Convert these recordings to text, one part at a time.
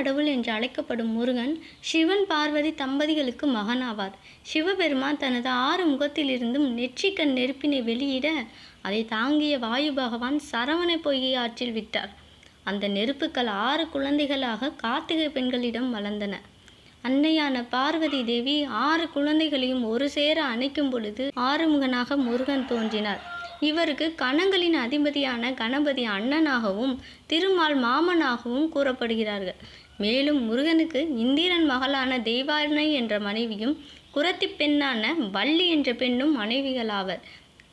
கடவுள் என்று அழைக்கப்படும் முருகன் சிவன் பார்வதி தம்பதிகளுக்கு மகனாவார். சிவபெருமான் தனது ஆறு முகத்திலிருந்தும் நெற்றிக்கண் நெருப்பினை வெளியிட அதை தாங்கிய வாயு பகவான் சரவணை பொய்கை ஆற்றில் விட்டார். அந்த நெருப்புக்கள் ஆறு குழந்தைகளாக கார்த்திகை பெண்களிடம் வளர்ந்தன. அன்னையான பார்வதி தேவி ஆறு குழந்தைகளையும் ஒரு சேர அணைக்கும் பொழுது ஆறுமுகனாக முருகன் தோன்றினார். இவருக்கு கணங்களின் அதிபதியான கணபதி அண்ணனாகவும் திருமால் மாமனாகவும் கூறப்படுகிறார்கள். மேலும் முருகனுக்கு இந்திரன் மகளான தெய்வானை என்ற மனைவியும் குரத்தி பெண்ணான வள்ளி என்ற பெண்ணும் மனைவிகளாவர்.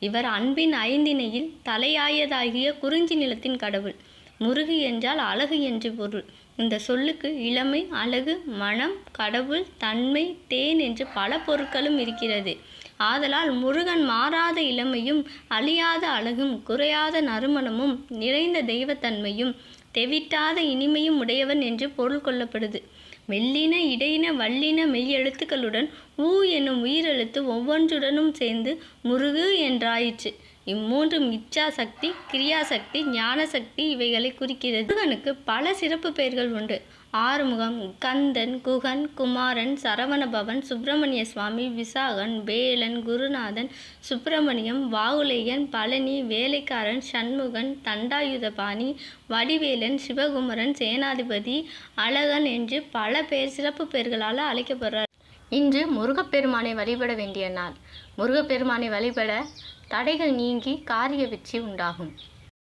இவர் அன்பின் ஐந்திணையில் தலையாயதாகிய குறிஞ்சி நிலத்தின் கடவுள். முருகு என்றால் அழகு என்று பொருள். இந்த சொல்லுக்கு இளமை அழகு மனம் கடவுள் தன்மை தேன் என்று பல பொருட்களும் இருக்கிறது. ஆதலால் முருகன் மாறாத இளமையும் அழியாத அழகும் குறையாத நறுமணமும் நிறைந்த தெய்வத்தன்மையும் தெவிட்டாத இனிமையும் உடையவன் என்று பொருள் கொள்ளப்படுது. மெல்லின இடையின வல்லின மெய் எழுத்துக்களுடன் ஊ என்னும் உயிரெழுத்து ஒவ்வொன்றுடனும் சேர்ந்து முருகு என்றாயிற்று. இம்மூன்றும் இச்சா சக்தி கிரியாசக்தி ஞானசக்தி இவைகளை குறிக்கிறது. முருகனுக்கு பல சிறப்பு பெயர்கள் உண்டு. ஆறுமுகம் கந்தன் குகன் குமாரன் சரவணபவன் சுப்பிரமணிய சுவாமி விசாகன் வேலன் குருநாதன் சுப்பிரமணியம் வாகுலேயன் பழனி வேலைக்காரன் சண்முகன் தண்டாயுதபாணி வடிவேலன் சிவகுமரன் சேனாதிபதி அழகன் என்று பல பேர் சிறப்பு பெயர்களால் அழைக்கப்படுறார். இன்று முருகப்பெருமானை வழிபட வேண்டிய நாள். முருகப்பெருமானை வழிபட தடைகள் நீங்கி காரிய வெற்றி உண்டாகும்.